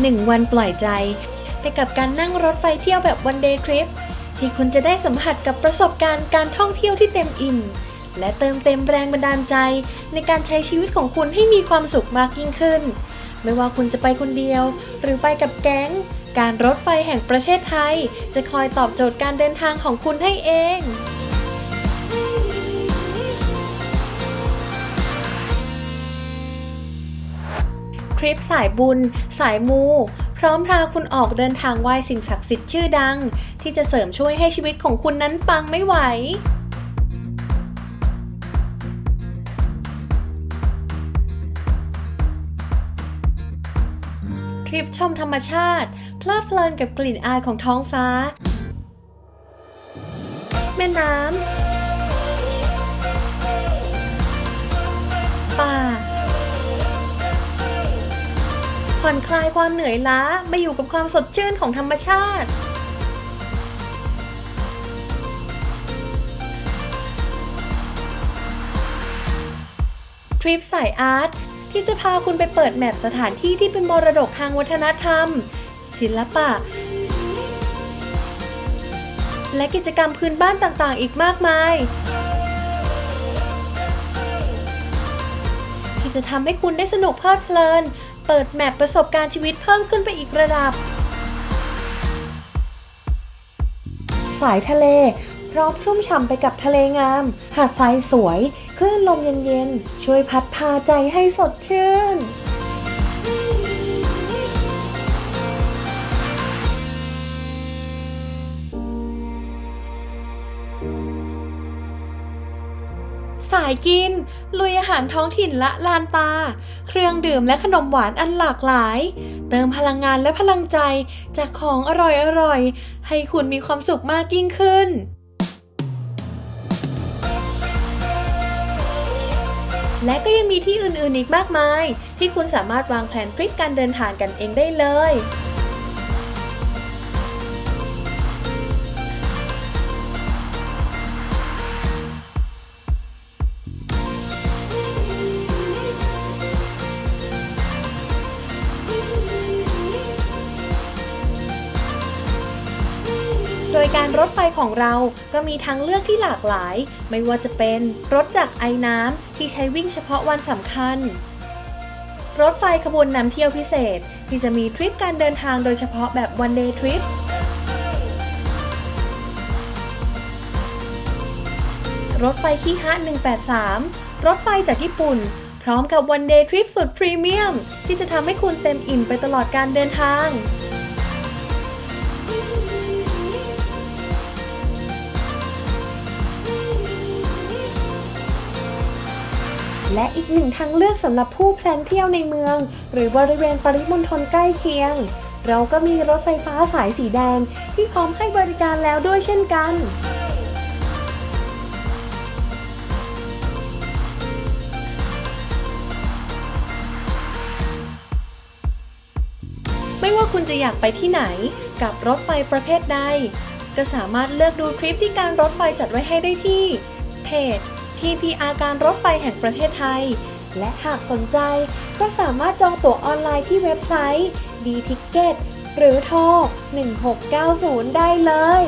1 วันปล่อยใจ ไปกับการนั่งรถไฟเที่ยวแบบวันเดย์ทริปที่คุณจะได้สัมผัสกับประสบการณ์การท่องเที่ยวที่เต็มอิ่ม และเติมเต็มแรงบันดาลใจ ในการใช้ชีวิตของคุณให้มีความสุขมากยิ่งขึ้น ไม่ว่าคุณจะไปคนเดียว หรือไปกับแก๊ง การรถไฟแห่งประเทศไทย จะคอยตอบโจทย์การเดินทางของคุณให้เอง ทริปสายบุญ สายมู พร้อมพาคุณออกเดินทางไหว้สิ่งศักดิ์สิทธิ์ชื่อดัง ที่จะเสริมช่วยให้ชีวิตของคุณนั้นปังไม่ไหวทริปชมธรรมชาติ เพลิดเพลินกับกลิ่นอายของท้องฟ้า แม่น้ำ ผ่อนคลายความเหนื่อยล้ามาอยู่กับความสดชื่นของธรรมชาติ ทริปสายอาร์ตที่จะพาคุณไปเปิดแมปสถานที่ที่เป็นมรดกทางวัฒนธรรม ศิลปะ และกิจกรรมพื้นบ้านต่างๆ อีกมากมาย ที่จะทำให้คุณได้สนุกเพลิดเพลิน เปิดแมปประสบการณ์ชีวิตเพิ่มขึ้นไปอีกระดับ สายทะเล พร้อมชุ่มฉ่ำไปกับทะเลงาม หาดทรายสวย คลื่นลมเย็นๆ ช่วยพัดพาใจให้สดชื่น สายกิน ลุยอาหารท้องถิ่นละลานตา เครื่องดื่มและขนมหวานอันหลากหลาย เติมพลังงานและพลังใจจากของอร่อยๆให้คุณมีความสุขมากยิ่งขึ้นและก็ยังมีที่อื่นๆอีกมากมาย ที่คุณสามารถวางแผนทริปการเดินทางกันเองได้เลย โดยการรถไฟของเราก็มีทางเลือกที่หลากหลาย ไม่ว่าจะเป็นรถจากไอน้ำที่ใช้วิ่งเฉพาะวันสำคัญ รถไฟขบวนนำเที่ยวพิเศษ ที่จะมีทริปการเดินทางโดยเฉพาะแบบ one day trip รถไฟคีฮะ183 รถไฟจากญี่ปุ่น พร้อมกับ one day trip สุดพรีเมียม ที่จะทำให้คุณเต็มอิ่มไปตลอดการเดินทาง และอีกหนึ่งทางเลือกสำหรับผู้แพลนเที่ยวในเมือง หรือบริเวณปริมณฑลใกล้เคียง เราก็มีรถไฟฟ้าสายสีแดง ที่พร้อมให้บริการแล้วด้วยเช่นกันไม่ว่าคุณจะอยากไปที่ไหนกับรถไฟประเภทใด ก็สามารถเลือกดูทริปที่การรถไฟจัดไว้ให้ได้ที่เพจ TPR การรถไฟแห่งประเทศไทย และหากสนใจก็สามารถจองตั๋วออนไลน์ที่เว็บไซต์ D-Ticket หรือโทร 1690 ได้เลย